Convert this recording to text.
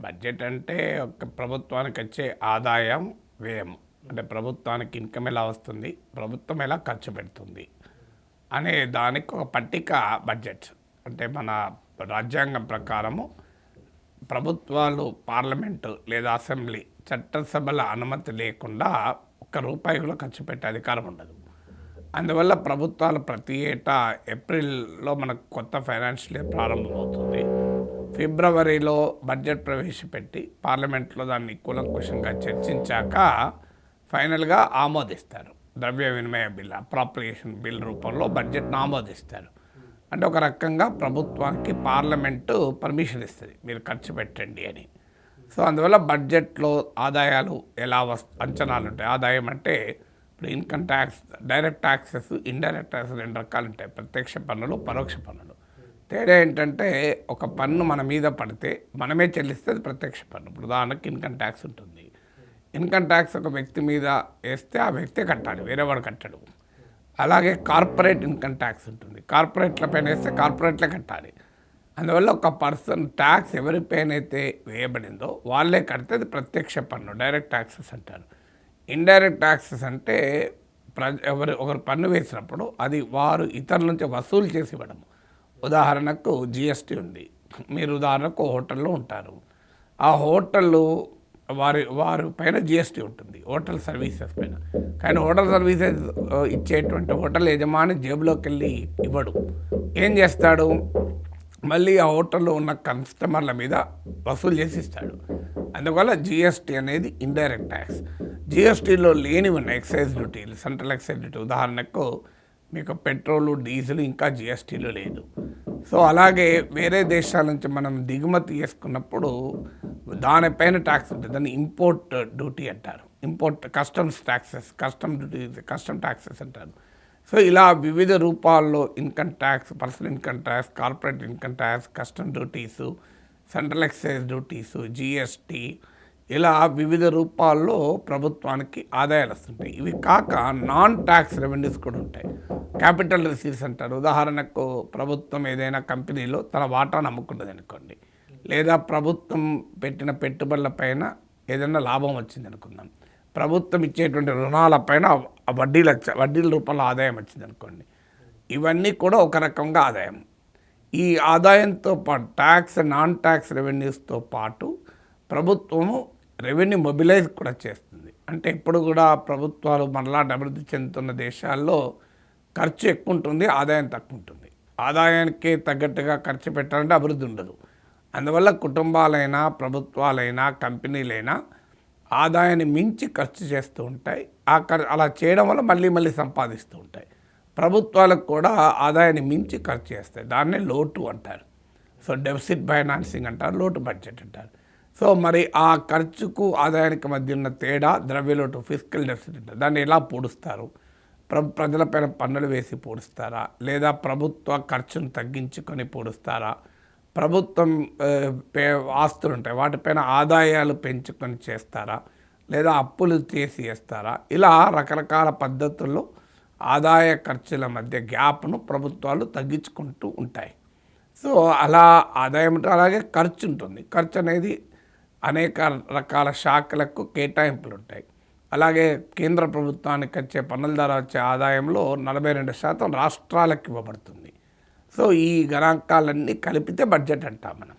Budget అంటే ఒక ప్రభుత్వానికి వచ్చే ఆదాయం వ్యయం. అంటే ప్రభుత్వానికి ఇన్కమ్ ఎలా వస్తుంది ప్రభుత్వం ఎలా ఖర్చు పెడుతుంది అనే దానికి ఒక పట్టిక బడ్జెట్. అంటే మన రాజ్యాంగం ప్రకారము ప్రభుత్వాలు పార్లమెంటు లేదా అసెంబ్లీ చట్టసభల అనుమతి లేకుండా ఒక్క రూపాయి కూడా ఖర్చు పెట్టే అధికారం ఉండదు. అందువల్ల ప్రభుత్వాలు ప్రతి ఏటా ఏప్రిల్లో మనకు కొత్త ఫైనాన్షియల్ ఇయర్ ప్రారంభమవుతుంది. ఫిబ్రవరిలో బడ్జెట్ ప్రవేశపెట్టి పార్లమెంట్లో దాన్ని కూలంకుషంగా చర్చించాక ఫైనల్గా ఆమోదిస్తారు. ద్రవ్య వినిమయ బిల్ అప్రాప్రియేషన్ బిల్ రూపంలో బడ్జెట్ను ఆమోదిస్తారు. అంటే ఒక రకంగా ప్రభుత్వానికి పార్లమెంటు పర్మిషన్ ఇస్తుంది మీరు ఖర్చు పెట్టండి అని. సో అందువల్ల బడ్జెట్లో ఆదాయాలు ఎలా వస్ అంచనాలు ఉంటాయి? ఆదాయం అంటే ఇప్పుడు income tax direct taxes indirect tax రెండు రకాలు ఉంటాయి. ప్రత్యక్ష పన్నులు పరోక్ష పన్నులు. తేడా ఏంటంటే ఒక పన్ను మన మీద పడితే మనమే చెల్లిస్తే అది ప్రత్యక్ష పన్ను. ఇప్పుడు ఉదాహరణకి ఇన్కమ్ ట్యాక్స్ ఉంటుంది. ఇన్కమ్ ట్యాక్స్ ఒక వ్యక్తి మీద వేస్తే ఆ వ్యక్తే కట్టాలి వేరేవాడు కట్టడు. అలాగే కార్పొరేట్ ఇన్కమ్ ట్యాక్స్ ఉంటుంది. కార్పొరేట్ల పైన వేస్తే కార్పొరేట్లే కట్టాలి. అందువల్ల ఒక పర్సన్ ట్యాక్స్ ఎవరి పైన అయితే వేయబడిందో వాళ్ళే కడితే అది ప్రత్యక్ష పన్ను డైరెక్ట్ ట్యాక్సెస్ అంటారు. ఇండైరెక్ట్ ట్యాక్సెస్ అంటే ప్రజ ఎవరు ఒకరు పన్ను వేసినప్పుడు అది వారు ఇతరుల నుంచి వసూలు చేసి ఇవ్వడం ఉదాహరణకు జిఎస్టీ ఉంది. మీరు ఉదాహరణకు హోటల్లో ఉంటారు. ఆ హోటల్లో వారి వారి పైన జిఎస్టీ ఉంటుంది. హోటల్ సర్వీసెస్ పైన. కానీ హోటల్ సర్వీసెస్ ఇచ్చేటువంటి హోటల్ యజమాని జేబులోకి వెళ్ళి ఇవ్వడు. ఏం చేస్తాడు? మళ్ళీ ఆ హోటల్లో ఉన్న కస్టమర్ల మీద వసూలు చేసి ఇస్తాడు అందువల్ల జిఎస్టీ అనేది ఇండైరెక్ట్ ట్యాక్స్. జిఎస్టీలో లేనివి ఉన్నాయి ఎక్సైజ్ డ్యూటీలు సెంట్రల్ ఎక్సైజ్ డ్యూటీ. ఉదాహరణకు మీకు పెట్రోలు డీజిల్ ఇంకా జిఎస్టీలు లేదు. సో అలాగే వేరే దేశాల నుంచి మనం దిగుమతి చేసుకున్నప్పుడు దానిపైన ట్యాక్స్ ఉంటుంది. దాన్ని ఇంపోర్ట్ డ్యూటీ అంటారు. Import customs taxes custom duty custom taxes అంటారు. సో ఇలా వివిధ రూపాల్లో income tax personal income tax corporate income tax custom duties central excise duties GST ఇలా వివిధ రూపాల్లో ప్రభుత్వానికి ఆదాయాలు వస్తుంటాయి ఇవి కాక నాన్ ట్యాక్స్ రెవెన్యూస్ కూడా ఉంటాయి. క్యాపిటల్ రిసీవ్స్ అంటారు. ఉదాహరణకు ప్రభుత్వం ఏదైనా కంపెనీలో తన వాటాను అమ్ముకున్నది అనుకోండి. లేదా ప్రభుత్వం పెట్టిన పెట్టుబడుల పైన ఏదైనా లాభం వచ్చింది అనుకుందాం. ప్రభుత్వం ఇచ్చేటువంటి రుణాలపైన ఆ వడ్డీల వడ్డీల రూపంలో ఆదాయం వచ్చింది అనుకోండి. ఇవన్నీ కూడా ఒక రకంగా ఆదాయం. ఈ ఆదాయంతో పాటు ట్యాక్స్ నాన్ ట్యాక్స్ రెవెన్యూస్తో పాటు ప్రభుత్వము రెవెన్యూ మొబిలైజ్ కూడా చేస్తుంది. అంటే ఇప్పుడు కూడా ప్రభుత్వాలు మరలా అభివృద్ధి చెందుతున్న దేశాల్లో ఖర్చు ఎక్కువ ఉంటుంది ఆదాయం తక్కువ ఉంటుంది. ఆదాయానికి తగ్గట్టుగా ఖర్చు పెట్టాలంటే అభివృద్ధి ఉండదు. అందువల్ల కుటుంబాలైనా ప్రభుత్వాలైనా కంపెనీలైనా ఆదాయాన్ని మించి ఖర్చు చేస్తూ ఉంటాయి. ఆ ఖర్ అలా చేయడం వల్ల మళ్ళీ మళ్ళీ సంపాదిస్తూ ఉంటాయి. ప్రభుత్వాలకు కూడా ఆదాయాన్ని మించి ఖర్చు చేస్తాయి. దాన్నే లోటు అంటారు. సో డెఫిసిట్ ఫైనాన్సింగ్ అంటారు లోటు బడ్జెట్ అంటారు. సో మరి ఆ ఖర్చుకు ఆదాయానికి మధ్య ఉన్న తేడా ద్రవ్యలోటు ఫిజికల్ డెఫిసిట్ దాన్ని ఎలా పూడుస్తారు? ప్ర ప్రజలపైన పన్నులు వేసి పూడుస్తారా? లేదా ప్రభుత్వ ఖర్చును తగ్గించుకొని పూడుస్తారా? ప్రభుత్వం పే ఆస్తులు ఉంటాయి. వాటిపైన ఆదాయాలు పెంచుకొని చేస్తారా? లేదా అప్పులు చేసి చేస్తారా ఇలా రకరకాల పద్ధతుల్లో ఆదాయ ఖర్చుల మధ్య గ్యాప్ను ప్రభుత్వాలు తగ్గించుకుంటూ ఉంటాయి. సో అలా ఆదాయం అలాగే ఖర్చు ఉంటుంది. ఖర్చు అనేది అనేక రకాల శాఖలకు కేటాయింపులు ఉంటాయి అలాగే కేంద్ర ప్రభుత్వానికి వచ్చే పన్నుల ద్వారా వచ్చే ఆదాయంలో నలభై రెండు శాతం రాష్ట్రాలకు ఇవ్వబడుతుంది. సో ఈ గణాంకాలన్నీ కలిపితే బడ్జెట్ అంటాం మనం.